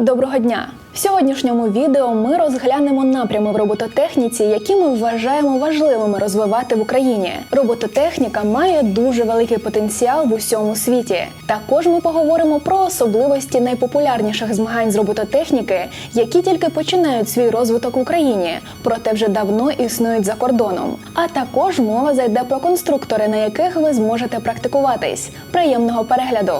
Доброго дня! В сьогоднішньому відео ми розглянемо напрями в робототехніці, які ми вважаємо важливими розвивати в Україні. Робототехніка має дуже великий потенціал в усьому світі. Також ми поговоримо про особливості найпопулярніших змагань з робототехніки, які тільки починають свій розвиток в Україні, проте вже давно існують за кордоном. А також мова зайде про конструктори, на яких ви зможете практикуватись. Приємного перегляду!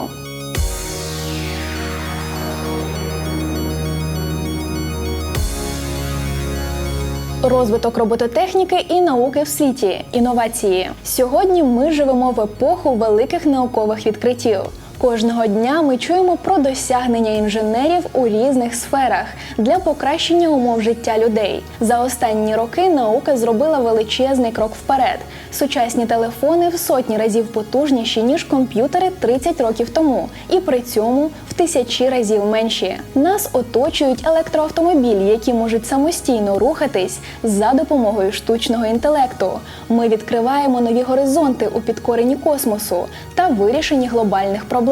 Розвиток робототехніки і науки в світі, інновації. Сьогодні ми живемо в епоху великих наукових відкриттів. Кожного дня ми чуємо про досягнення інженерів у різних сферах для покращення умов життя людей. За останні роки наука зробила величезний крок вперед. Сучасні телефони в сотні разів потужніші ніж комп'ютери 30 років тому, і при цьому в тисячі разів менші. Нас оточують електроавтомобілі, які можуть самостійно рухатись за допомогою штучного інтелекту. Ми відкриваємо нові горизонти у підкоренні космосу та вирішенні глобальних проблем.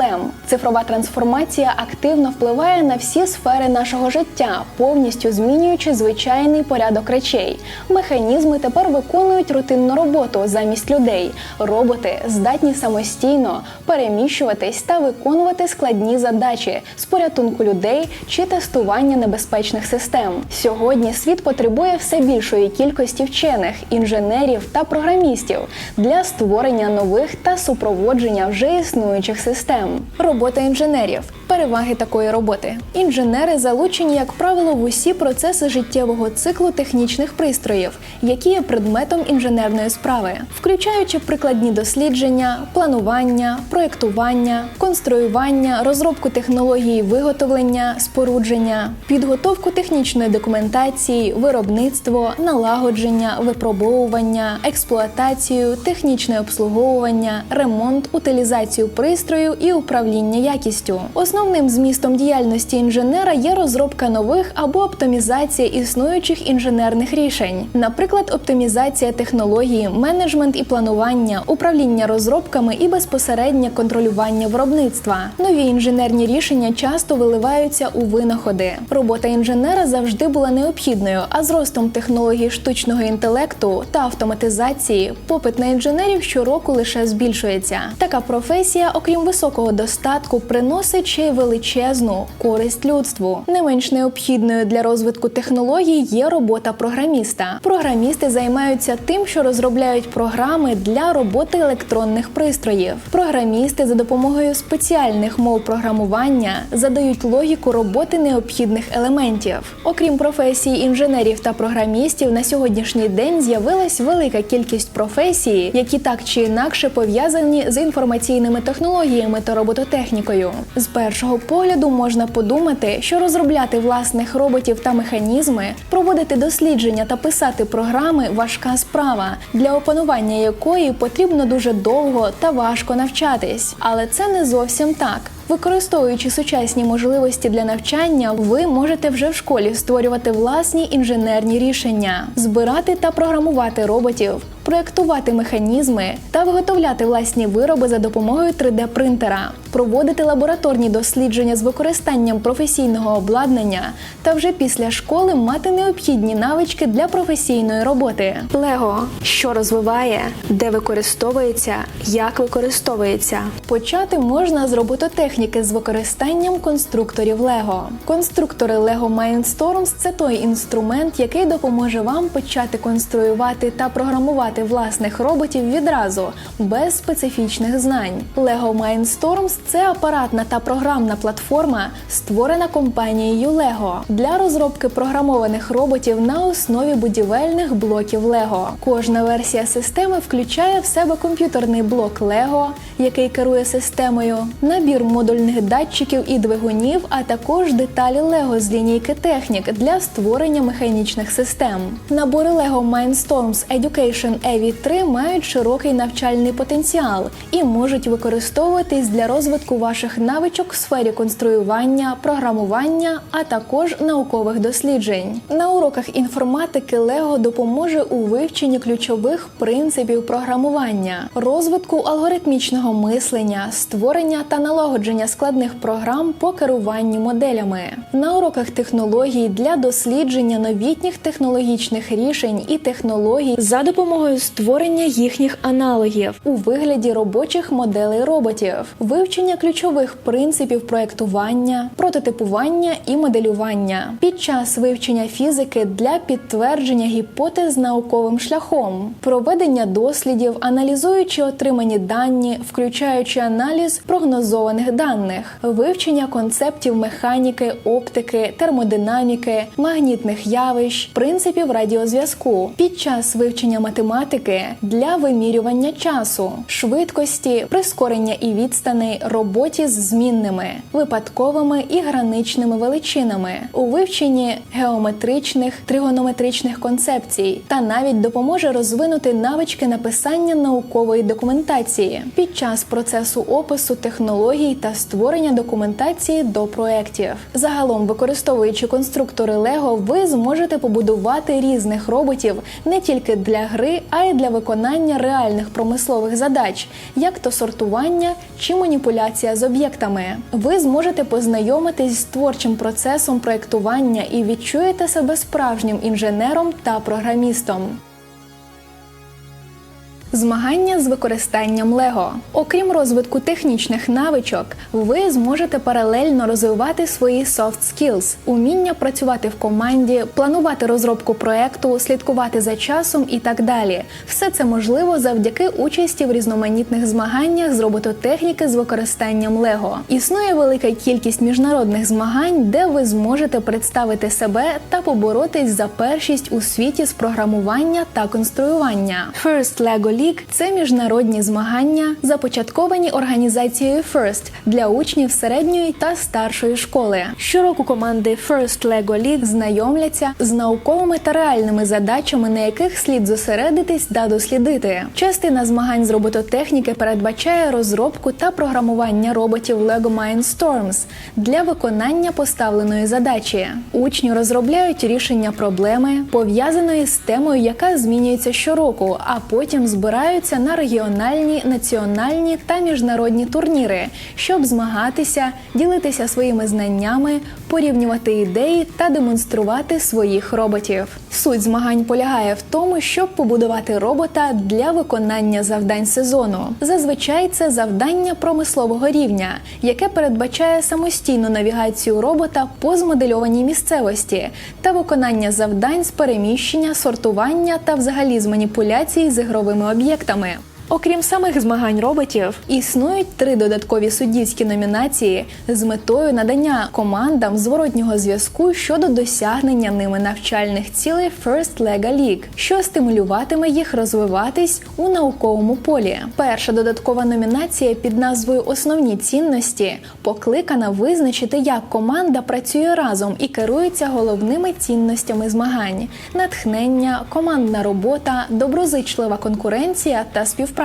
Цифрова трансформація активно впливає на всі сфери нашого життя, повністю змінюючи звичайний порядок речей. Механізми тепер виконують рутинну роботу замість людей. Роботи здатні самостійно переміщуватись та виконувати складні задачі з порятунку людей чи тестування небезпечних систем. Сьогодні світ потребує все більшої кількості вчених, інженерів та програмістів для створення нових та супроводження вже існуючих систем. Робота інженерів. Переваги такої роботи. Інженери залучені, як правило, в усі процеси життєвого циклу технічних пристроїв, які є предметом інженерної справи, включаючи прикладні дослідження, планування, проєктування, конструювання, розробку технології виготовлення, спорудження, підготовку технічної документації, виробництво, налагодження, випробовування, експлуатацію, технічне обслуговування, ремонт, утилізацію пристрою і управління якістю. Основним змістом діяльності інженера є розробка нових або оптимізація існуючих інженерних рішень, наприклад, оптимізація технології, менеджмент і планування, управління розробками і безпосереднє контролювання виробництва. Нові інженерні рішення часто виливаються у винаходи. Робота інженера завжди була необхідною, а з ростом технологій штучного інтелекту та автоматизації попит на інженерів щороку лише збільшується. Така професія, окрім високого достатку, приносить ще й величезну користь людству. Не менш необхідною для розвитку технологій є робота програміста. Програмісти займаються тим, що розробляють програми для роботи електронних пристроїв. Програмісти за допомогою спеціальних мов програмування задають логіку роботи необхідних елементів. Окрім професії інженерів та програмістів, на сьогоднішній день з'явилась велика кількість професій, які так чи інакше пов'язані з інформаційними технологіями та робототехнікою. З першого погляду можна подумати, що розробляти власних роботів та механізми, проводити дослідження та писати програми важка справа, для опанування якої потрібно дуже довго та важко навчатись. Але це не зовсім так. Використовуючи сучасні можливості для навчання, ви можете вже в школі створювати власні інженерні рішення, збирати та програмувати роботів, проєктувати механізми та виготовляти власні вироби за допомогою 3D-принтера, проводити лабораторні дослідження з використанням професійного обладнання та вже після школи мати необхідні навички для професійної роботи. Лего що розвиває, де використовується, як використовується. Почати можна з робототехніки з використанням конструкторів Лего. Конструктори Lego Mindstorms – це той інструмент, який допоможе вам почати конструювати та програмувати власних роботів відразу без специфічних знань. Lego Mindstorms – це апаратна та програмна платформа, створена компанією Lego для розробки програмованих роботів на основі будівельних блоків Lego. Кожна версія системи включає в себе комп'ютерний блок Lego, який керує системою, набір модульних датчиків і двигунів, а також деталі Lego з лінійки технік для створення механічних систем. Набори Lego Mindstorms Education еві 3 мають широкий навчальний потенціал і можуть використовуватись для розвитку ваших навичок в сфері конструювання, програмування, а також наукових досліджень. На уроках інформатики Лего допоможе у вивченні ключових принципів програмування, розвитку алгоритмічного мислення, створення та налагодження складних програм по керуванню моделями. На уроках технологій для дослідження новітніх технологічних рішень і технологій за допомогою створення їхніх аналогів у вигляді робочих моделей роботів, вивчення ключових принципів проектування, прототипування і моделювання під час вивчення фізики для підтвердження гіпотез науковим шляхом, проведення дослідів, аналізуючи отримані дані, включаючи аналіз прогнозованих даних, вивчення концептів механіки, оптики, термодинаміки, магнітних явищ, принципів радіозв'язку під час вивчення математики для вимірювання часу, швидкості, прискорення і відстаней, роботі з змінними, випадковими і граничними величинами, у вивченні геометричних, тригонометричних концепцій та навіть допоможе розвинути навички написання наукової документації під час процесу опису технологій та створення документації до проєктів. Загалом, використовуючи конструктори Лего, ви зможете побудувати різних роботів не тільки для гри, а й для виконання реальних промислових задач, як то сортування чи маніпуляція з об'єктами. Ви зможете познайомитись з творчим процесом проєктування і відчуєте себе справжнім інженером та програмістом. Змагання з використанням Лего. Окрім розвитку технічних навичок, ви зможете паралельно розвивати свої soft skills – уміння працювати в команді, планувати розробку проекту, слідкувати за часом і так далі. Все це можливо завдяки участі в різноманітних змаганнях з робототехніки з використанням Лего. Існує велика кількість міжнародних змагань, де ви зможете представити себе та поборотись за першість у світі з програмування та конструювання. First Lego League – це міжнародні змагання, започатковані організацією First для учнів середньої та старшої школи. Щороку команди First Lego League знайомляться з науковими та реальними задачами, на яких слід зосередитись та дослідити. Частина змагань з робототехніки передбачає розробку та програмування роботів Lego Mindstorms для виконання поставленої задачі. Учні розробляють рішення проблеми, пов'язаної з темою, яка змінюється щороку, а потім збираються на регіональні, національні та міжнародні турніри, щоб змагатися, ділитися своїми знаннями, порівнювати ідеї та демонструвати своїх роботів. Суть змагань полягає в тому, щоб побудувати робота для виконання завдань сезону. Зазвичай це завдання промислового рівня, яке передбачає самостійну навігацію робота по змодельованій місцевості та виконання завдань з переміщення, сортування та взагалі з маніпуляцій з ігровими об'єктами об'єктами. Окрім самих змагань роботів, існують три додаткові суддівські номінації з метою надання командам зворотнього зв'язку щодо досягнення ними навчальних цілей First Lega League, що стимулюватиме їх розвиватись у науковому полі. Перша додаткова номінація під назвою Основні цінності покликана визначити, як команда працює разом і керується головними цінностями змагань: натхнення, командна робота, доброзичлива конкуренція та співпраця.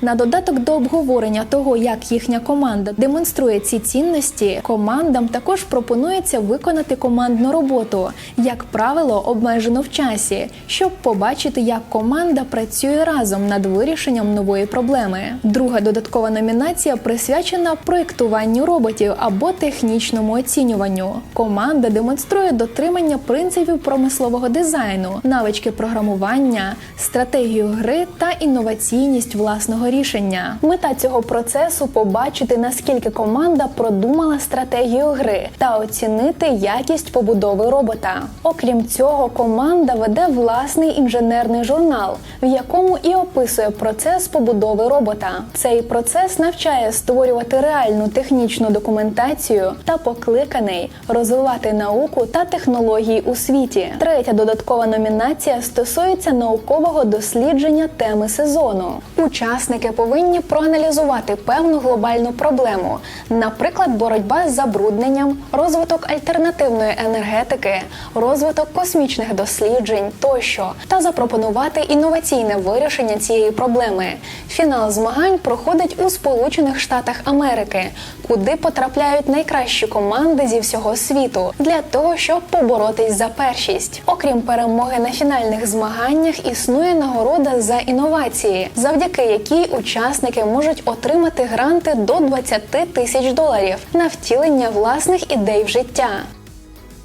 На додаток до обговорення того, як їхня команда демонструє ці цінності, командам також пропонується виконати командну роботу, як правило, обмежено в часі, щоб побачити, як команда працює разом над вирішенням нової проблеми. Друга додаткова номінація присвячена проєктуванню роботів або технічному оцінюванню. Команда демонструє дотримання принципів промислового дизайну, навички програмування, стратегію гри та інноваційність власного рішення. Мета цього процесу побачити, наскільки команда продумала стратегію гри та оцінити якість побудови робота. Окрім цього, команда веде власний інженерний журнал, в якому і описує процес побудови робота. Цей процес навчає створювати реальну технічну документацію та покликаний розвивати науку та технології у світі. Третя додаткова номінація стосується наукового дослідження теми сезону. Учасники повинні проаналізувати певну глобальну проблему, наприклад, боротьба з забрудненням, розвиток альтернативної енергетики, розвиток космічних досліджень тощо, та запропонувати інноваційне вирішення цієї проблеми. Фінал змагань проходить у Сполучених Штатах Америки, куди потрапляють найкращі команди зі всього світу для того, щоб поборотись за першість. Окрім перемоги на фінальних змаганнях, існує нагорода за інновації, завдяки якій учасники можуть отримати гранти до 20 тисяч доларів на втілення власних ідей в життя.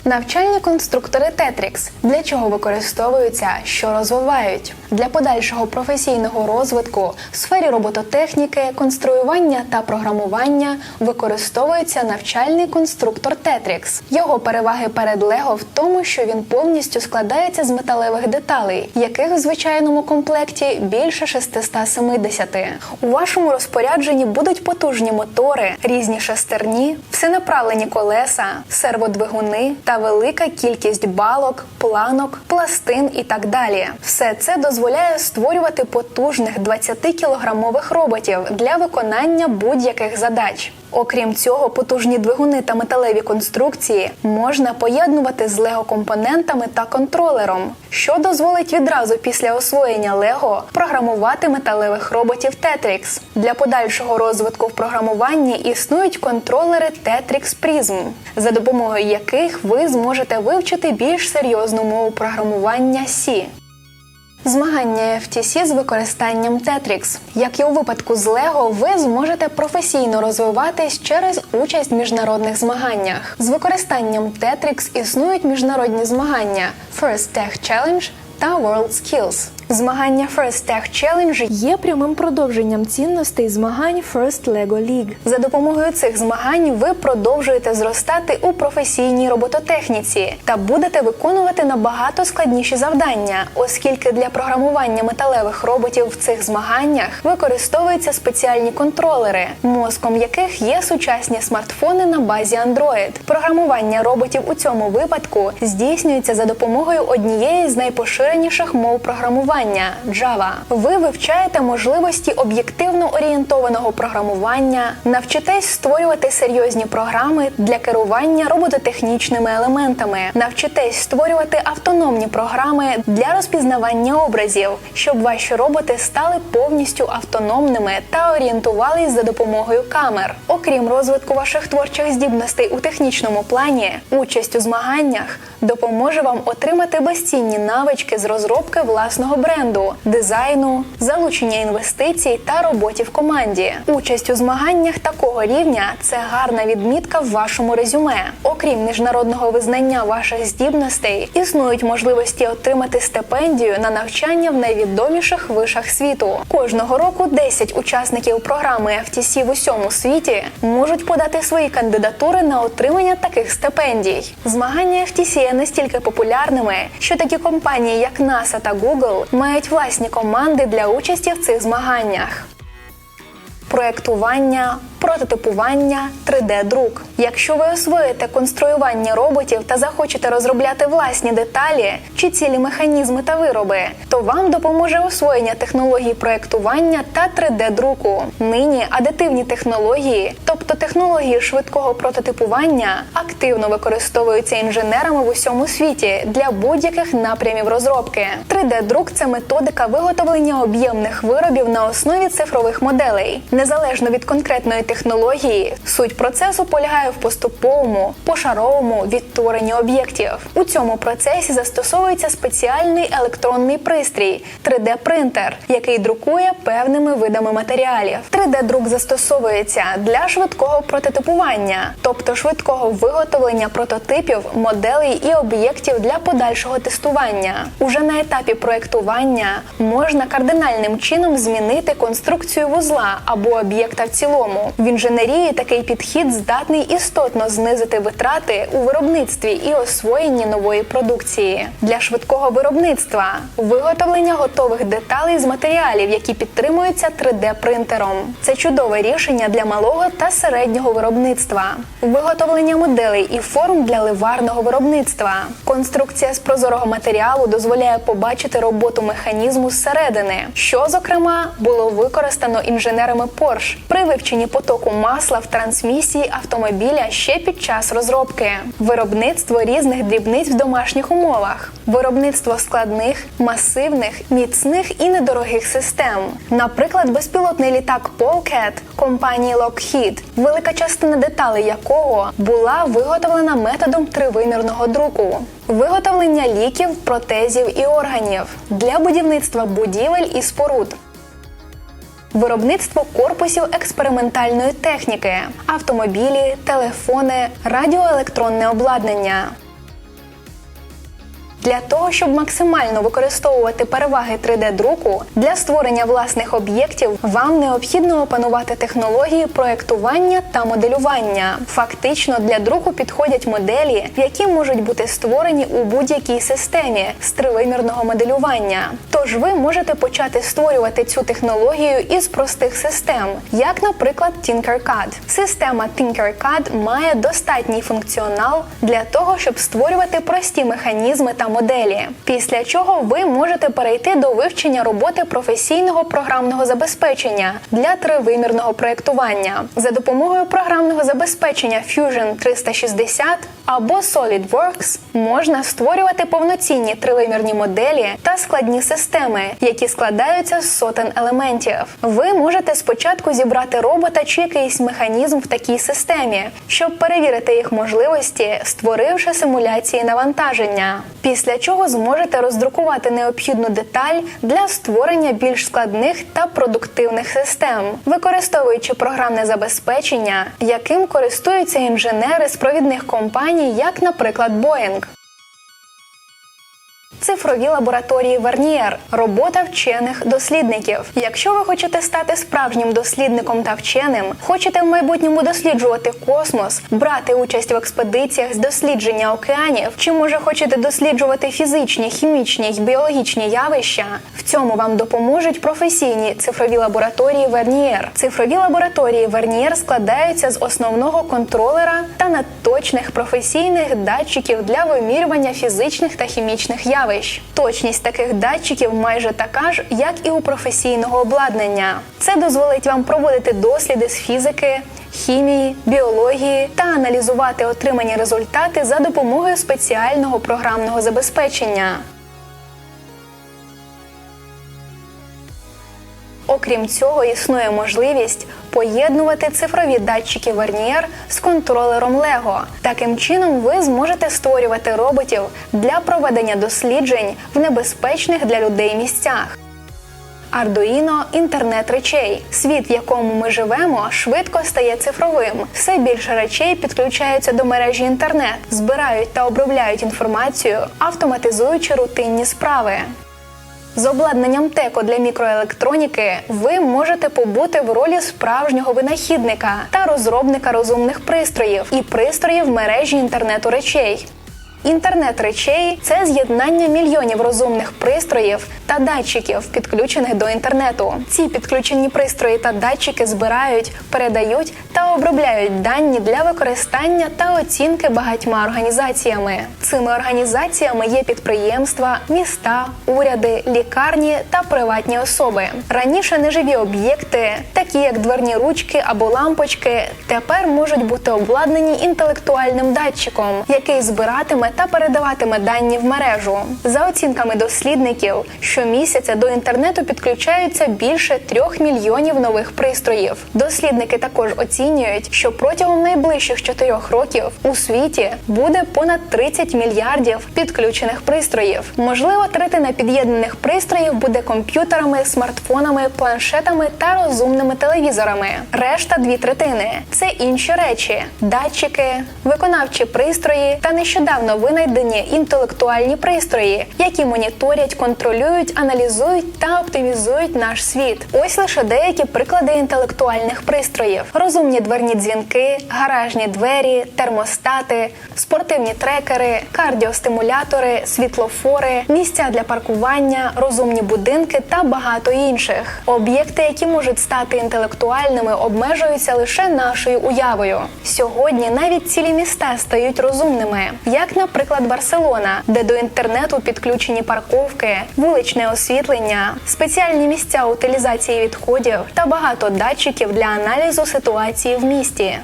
Навчальні конструктори Тетрікс для чого використовуються, що розвивають для подальшого професійного розвитку в сфері робототехніки, конструювання та програмування використовується навчальний конструктор Тетрікс. Його переваги перед Лего в тому, що він повністю складається з металевих деталей, яких в звичайному комплекті більше 670. У вашому розпорядженні будуть потужні мотори, різні шестерні, всенаправлені колеса, серводвигуни та велика кількість балок, планок, пластин і так далі. Все це дозволяє створювати потужних 20-кілограмових роботів для виконання будь-яких задач. Окрім цього, потужні двигуни та металеві конструкції можна поєднувати з лего-компонентами та контролером, що дозволить відразу після освоєння Лего програмувати металевих роботів Tetrix. Для подальшого розвитку в програмуванні існують контролери Tetrix Prism, за допомогою яких ви зможете вивчити більш серйозну мову програмування C. Змагання FTC з використанням Tetrix. Як і у випадку з Lego, ви зможете професійно розвиватись через участь в міжнародних змаганнях. З використанням Tetrix існують міжнародні змагання First Tech Challenge та World Skills. Змагання First Tech Challenge є прямим продовженням цінностей змагань First Lego League. За допомогою цих змагань ви продовжуєте зростати у професійній робототехніці та будете виконувати набагато складніші завдання, оскільки для програмування металевих роботів в цих змаганнях використовуються спеціальні контролери, мозком яких є сучасні смартфони на базі Android. Програмування роботів у цьому випадку здійснюється за допомогою однієї з найпоширеніших мов програмування. Java. Ви вивчаєте можливості об'єктивно орієнтованого програмування, навчитесь створювати серйозні програми для керування робототехнічними елементами, навчитесь створювати автономні програми для розпізнавання образів, щоб ваші роботи стали повністю автономними та орієнтувались за допомогою камер. Окрім розвитку ваших творчих здібностей у технічному плані, участь у змаганнях допоможе вам отримати безцінні навички з розробки власного бренду, дизайну, залучення інвестицій та роботі в команді. Участь у змаганнях такого рівня це гарна відмітка в вашому резюме. Окрім міжнародного визнання ваших здібностей, існують можливості отримати стипендію на навчання в найвідоміших вишах світу. Кожного року 10 учасників програми FTC в усьому світі можуть подати свої кандидатури на отримання таких стипендій. Змагання FTC є настільки популярними, що такі компанії, як NASA та Google, мають власні команди для участі в цих змаганнях. Проектування, прототипування, 3D-друк. Якщо ви освоїте конструювання роботів та захочете розробляти власні деталі чи цілі механізми та вироби, то вам допоможе освоєння технологій проектування та 3D-друку. Нині адитивні технології, тобто технології швидкого прототипування, активно використовуються інженерами в усьому світі для будь-яких напрямів розробки. 3D-друк це методика виготовлення об'ємних виробів на основі цифрових моделей. Незалежно від конкретної технології, суть процесу полягає в поступовому пошаровому відтворенні об'єктів. У цьому процесі застосовується спеціальний електронний пристрій 3D-принтер, який друкує певними видами матеріалів. 3D-друк застосовується для швидкого прототипування, тобто швидкого виготовлення прототипів, моделей і об'єктів для подальшого тестування. Уже на етапі проектування можна кардинальним чином змінити конструкцію вузла або об'єкта в цілому. В інженерії такий підхід здатний істотно знизити витрати у виробництві і освоєнні нової продукції для швидкого виробництва, виготовлення готових деталей з матеріалів, які підтримуються 3D-принтером. Це чудове рішення для малого та середнього виробництва, виготовлення моделей і форм для ливарного виробництва. Конструкція з прозорого матеріалу дозволяє побачити роботу механізму зсередини, що, зокрема, було використано інженерами Porsche при вивченні потоку масла в трансмісії автомобіля ще під час розробки, виробництво різних дрібниць в домашніх умовах, виробництво складних, масивних, міцних і недорогих систем. Наприклад, безпілотний літак Polcat компанії Lockheed, велика частина деталей якого була виготовлена методом тривимірного друку. Виготовлення ліків, протезів і органів для будівництва будівель і споруд. Виробництво корпусів експериментальної техніки, автомобілі, телефони, радіоелектронне обладнання. Для того, щоб максимально використовувати переваги 3D-друку для створення власних об'єктів, вам необхідно опанувати технології проектування та моделювання. Фактично для друку підходять моделі, які можуть бути створені у будь-якій системі з тривимірного моделювання. Тож ви можете почати створювати цю технологію із простих систем, як, наприклад, Tinkercad. Система Tinkercad має достатній функціонал для того, щоб створювати прості механізми та моделі. Після чого ви можете перейти до вивчення роботи професійного програмного забезпечення для тривимірного проєктування за допомогою програмного забезпечення Fusion 360 або SolidWorks можна створювати повноцінні тривимірні моделі та складні системи, які складаються з сотень елементів. Ви можете спочатку зібрати робота чи якийсь механізм в такій системі, щоб перевірити їх можливості, створивши симуляції навантаження. Після чого зможете роздрукувати необхідну деталь для створення більш складних та продуктивних систем, використовуючи програмне забезпечення, яким користуються інженери з провідних компаній, як, наприклад, Boeing. Цифрові лабораторії Вернієр робота вчених дослідників. Якщо ви хочете стати справжнім дослідником та вченим, хочете в майбутньому досліджувати космос, брати участь в експедиціях з дослідження океанів, чи може хочете досліджувати фізичні, хімічні й біологічні явища, в цьому вам допоможуть професійні цифрові лабораторії Вернієр. Цифрові лабораторії Вернієр складаються з основного контролера та надточних професійних датчиків для вимірювання фізичних та хімічних явищ. Точність таких датчиків майже така ж, як і у професійного обладнання. Це дозволить вам проводити досліди з фізики, хімії, біології та аналізувати отримані результати за допомогою спеціального програмного забезпечення. Окрім цього, існує можливість поєднувати цифрові датчики Вернієр з контролером Lego. Таким чином, ви зможете створювати роботів для проведення досліджень в небезпечних для людей місцях. Ардуїно інтернет речей. Світ, в якому ми живемо, швидко стає цифровим. Все більше речей підключаються до мережі інтернет, збирають та обробляють інформацію, автоматизуючи рутинні справи. З обладнанням теко для мікроелектроніки ви можете побути в ролі справжнього винахідника та розробника розумних пристроїв і пристроїв мережі інтернету речей. Інтернет речей це з'єднання мільйонів розумних пристроїв та датчиків, підключених до інтернету. Ці підключені пристрої та датчики збирають, передають та обробляють дані для використання та оцінки багатьма організаціями. Цими організаціями є підприємства, міста, уряди, лікарні та приватні особи. Раніше неживі об'єкти, такі як дверні ручки або лампочки, тепер можуть бути обладнані інтелектуальним датчиком, який збиратиме та передаватиме дані в мережу. За оцінками дослідників, щомісяця до інтернету підключаються більше трьох мільйонів нових пристроїв. Дослідники також оцінюють, що протягом найближчих чотирьох років у світі буде понад 30 мільярдів підключених пристроїв. Можливо, третина під'єднаних пристроїв буде комп'ютерами, смартфонами, планшетами та розумними телевізорами. Решта дві третини це інші речі: датчики, виконавчі пристрої та нещодавно винайдені інтелектуальні пристрої, які моніторять, контролюють, аналізують та оптимізують наш світ. Ось лише деякі приклади інтелектуальних пристроїв: розумні дверні дзвінки, гаражні двері, термостати, спортивні трекери, кардіостимулятори, світлофори, місця для паркування, розумні будинки та багато інших. Об'єкти, які можуть стати інтелектуальними, обмежуються лише нашою уявою. Сьогодні навіть цілі міста стають розумними, як, наприклад, Барселона, де до інтернету підключені парковки, вуличне освітлення, спеціальні місця утилізації відходів та багато датчиків для аналізу ситуації в місті.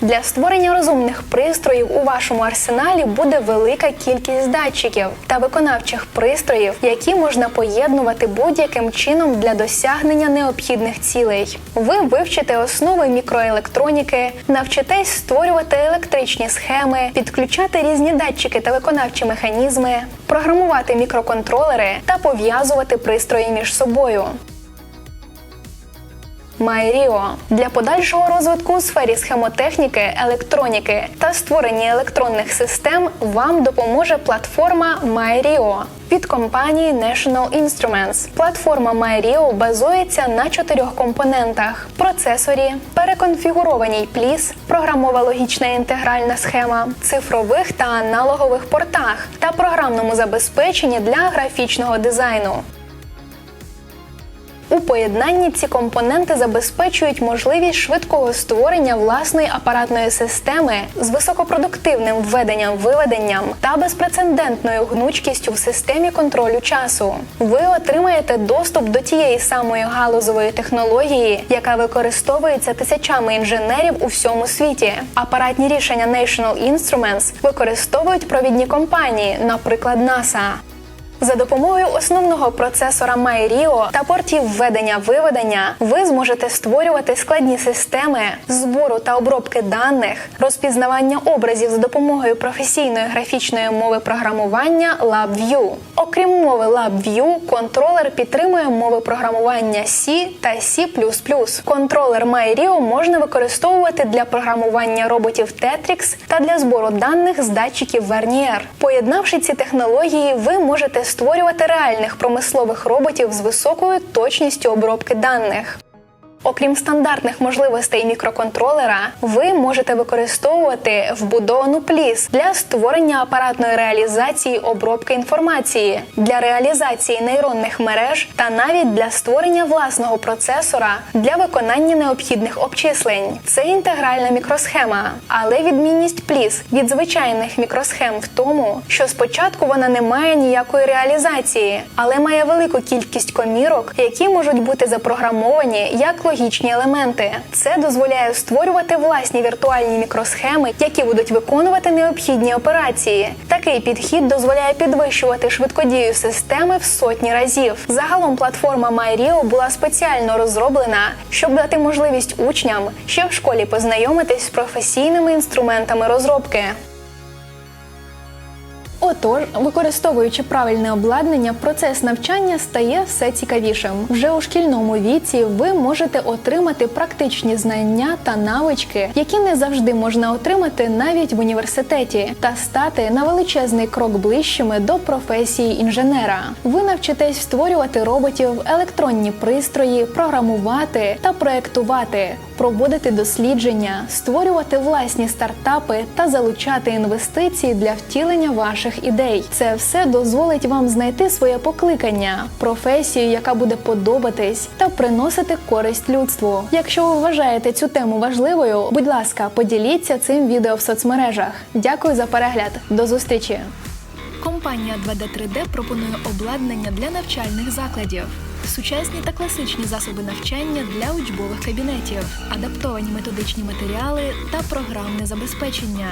Для створення розумних пристроїв у вашому арсеналі буде велика кількість датчиків та виконавчих пристроїв, які можна поєднувати будь-яким чином для досягнення необхідних цілей. Ви вивчите основи мікроелектроніки, навчитесь створювати електричні схеми, підключати різні датчики та виконавчі механізми, програмувати мікроконтролери та пов'язувати пристрої між собою. MyRio. для подальшого розвитку у сфері схемотехніки, електроніки та створення електронних систем вам допоможе платформа MyRio від компанії National Instruments. Платформа MyRio базується на чотирьох компонентах: процесорі, переконфігурованій пліс, програмова логічна інтегральна схема, цифрових та аналогових портах та програмному забезпеченні для графічного дизайну. У поєднанні ці компоненти забезпечують можливість швидкого створення власної апаратної системи з високопродуктивним введенням виведенням та безпрецедентною гнучкістю в системі контролю часу. Ви отримаєте доступ до тієї самої галузової технології, яка використовується тисячами інженерів у всьому світі. Апаратні рішення National Instruments використовують провідні компанії, наприклад, NASA. За допомогою основного процесора MyRio та портів введення-виведення ви зможете створювати складні системи збору та обробки даних, розпізнавання образів за допомогою професійної графічної мови програмування LabVIEW. Окрім мови LabVIEW, контролер підтримує мови програмування C та C++. Контролер MyRio можна використовувати для програмування роботів Tetrix та для збору даних з датчиків Vernier. Поєднавши ці технології, ви можете створювати реальних промислових роботів з високою точністю обробки даних. Окрім стандартних можливостей мікроконтролера, ви можете використовувати вбудовану пліс для створення апаратної реалізації обробки інформації, для реалізації нейронних мереж та навіть для створення власного процесора для виконання необхідних обчислень. Це інтегральна мікросхема, але відмінність пліс від звичайних мікросхем в тому, що спочатку вона не має ніякої реалізації, але має велику кількість комірок, які можуть бути запрограмовані як логічні елементи. Це дозволяє створювати власні віртуальні мікросхеми, які будуть виконувати необхідні операції. Такий підхід дозволяє підвищувати швидкодію системи в сотні разів. Загалом платформа MyRio була спеціально розроблена, щоб дати можливість учням ще в школі познайомитись з професійними інструментами розробки. Отож, використовуючи правильне обладнання, процес навчання стає все цікавішим. Вже у шкільному віці ви можете отримати практичні знання та навички, які не завжди можна отримати навіть в університеті, та стати на величезний крок ближчими до професії інженера. Ви навчитесь створювати роботів, електронні пристрої, програмувати та проектувати, проводити дослідження, створювати власні стартапи та залучати інвестиції для втілення ваших ідей. Це все дозволить вам знайти своє покликання, професію, яка буде подобатись та приносити користь людству. Якщо ви вважаєте цю тему важливою, будь ласка, поділіться цим відео в соцмережах. Дякую за перегляд. До зустрічі! Компанія 2D3D пропонує обладнання для навчальних закладів, сучасні та класичні засоби навчання для учбових кабінетів, адаптовані методичні матеріали та програмне забезпечення.